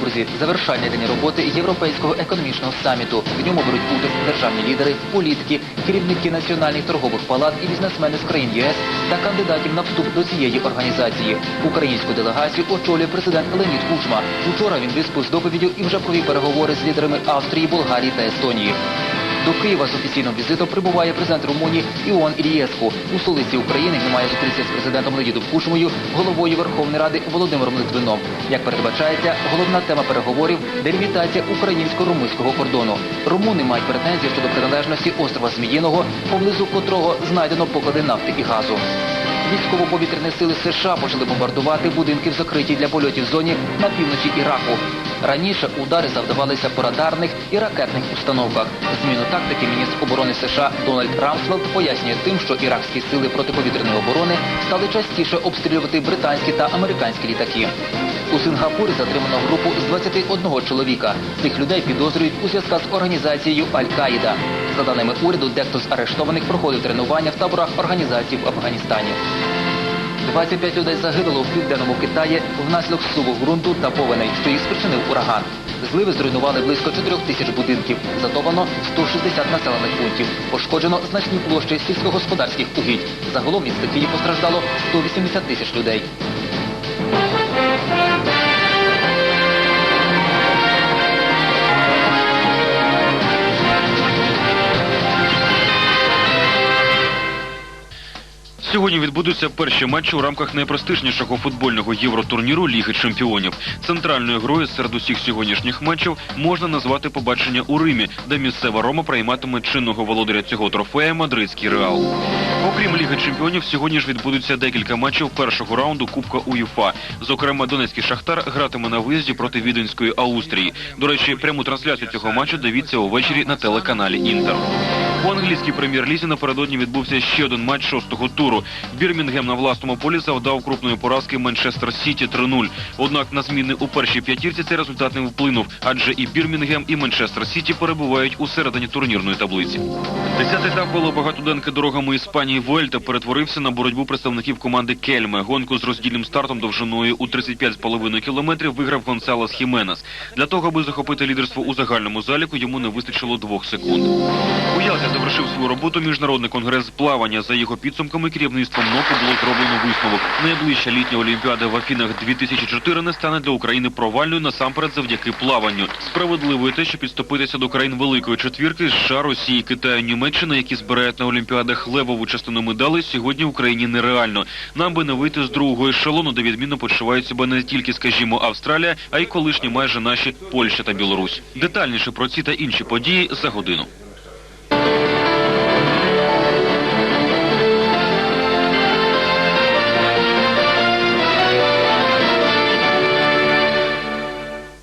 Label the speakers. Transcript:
Speaker 1: Друзі, завершальний день роботи Європейського економічного саміту. В ньому беруть участь державні лідери, політики, керівники національних торгових палат і бізнесмени з країн ЄС та кандидатів на вступ до цієї організації. Українську делегацію очолює президент Леонід Кучма. Учора він виступив з доповіддю і вже провів переговори з лідерами Австрії, Болгарії та Естонії. До Києва з офіційним візитом прибуває президент Румунії Іон Ілієску. У столиці України він має зустрітися з президентом Леонідом Кучмою, головою Верховної Ради Володимиром Литвином. Як передбачається, головна тема переговорів делімітація українсько-румунського кордону. Румуни мають претензії щодо приналежності острова Зміїного, поблизу котрого знайдено поклади нафти і газу. Військово-повітряні сили США почали бомбардувати будинки в закритій для польотів зоні на півночі Іраку. Раніше удари завдавалися по радарних і ракетних установках. Зміну тактики міністр оборони США Дональд Рамсфелд пояснює тим, що іракські сили протиповітряної оборони стали частіше обстрілювати британські та американські літаки. У Сингапурі затримано групу з 21 чоловіка. Цих людей підозрюють у зв'язках з організацією Аль-Каїда. За даними уряду, дехто з арештованих проходив тренування в таборах організації в Афганістані. 25 людей загинуло в південному Китаї внаслідок суву ґрунту та повеней, що їх спричинив ураган. Зливи зруйнували близько 4 тисяч будинків, затовано 160 населених пунктів, пошкоджено значні площі сільськогосподарських угідь. Загалом від стихії постраждало 180 тисяч людей.
Speaker 2: Сьогодні відбудуться перші матчі у рамках найпрестижнішого футбольного євротурніру Ліги Чемпіонів. Центральною грою серед усіх сьогоднішніх матчів можна назвати побачення у Римі, де місцева Рома прийматиме чинного володаря цього трофея мадридський реал. Окрім Ліги Чемпіонів, сьогодні ж відбудуться декілька матчів першого раунду Кубка УЄФА. Зокрема, Донецький Шахтар гратиме на виїзді проти Віденської Аустрії. До речі, пряму трансляцію цього матчу дивіться увечері на телеканалі Інтер. У англійській прем'єр-лізі напередодні відбувся ще один матч шостого туру. Бірмінгем на власному полі завдав крупної поразки Манчестер Сіті 3-0. Однак на зміни у першій п'ятірці цей результат не вплинув, адже і Бірмінгем, і Манчестер Сіті перебувають у середині турнірної таблиці. Десятий етап велобагатоденки дорогами Іспанії Вуельта перетворився на боротьбу представників команди Кельме. Гонку з роздільним стартом довжиною у 35,5 кілометрів виграв Гонсалес Хіменес. Для того, аби захопити лідерство у загальному заліку, йому не вистачило двох секунд. У Ялті завершив свою роботу міжнародний конгрес плавання. За його підсумками керівництвом НОКу було зроблено висновок. Найближча літня олімпіада в Афінах 2004 не стане для України провальною насамперед завдяки плаванню. Справедливо те, що підступитися до країн великої четвірки США, Росії, Китаю, Німеччини, які збирають на олімпіадах левову частину медалей, сьогодні в Україні нереально. Нам би не вийти з другого ешелону, де відмінно почувають себе не тільки, скажімо, Австралія, а й колишні майже наші Польща та Білорусь. Детальніше про ці та інші події за годину.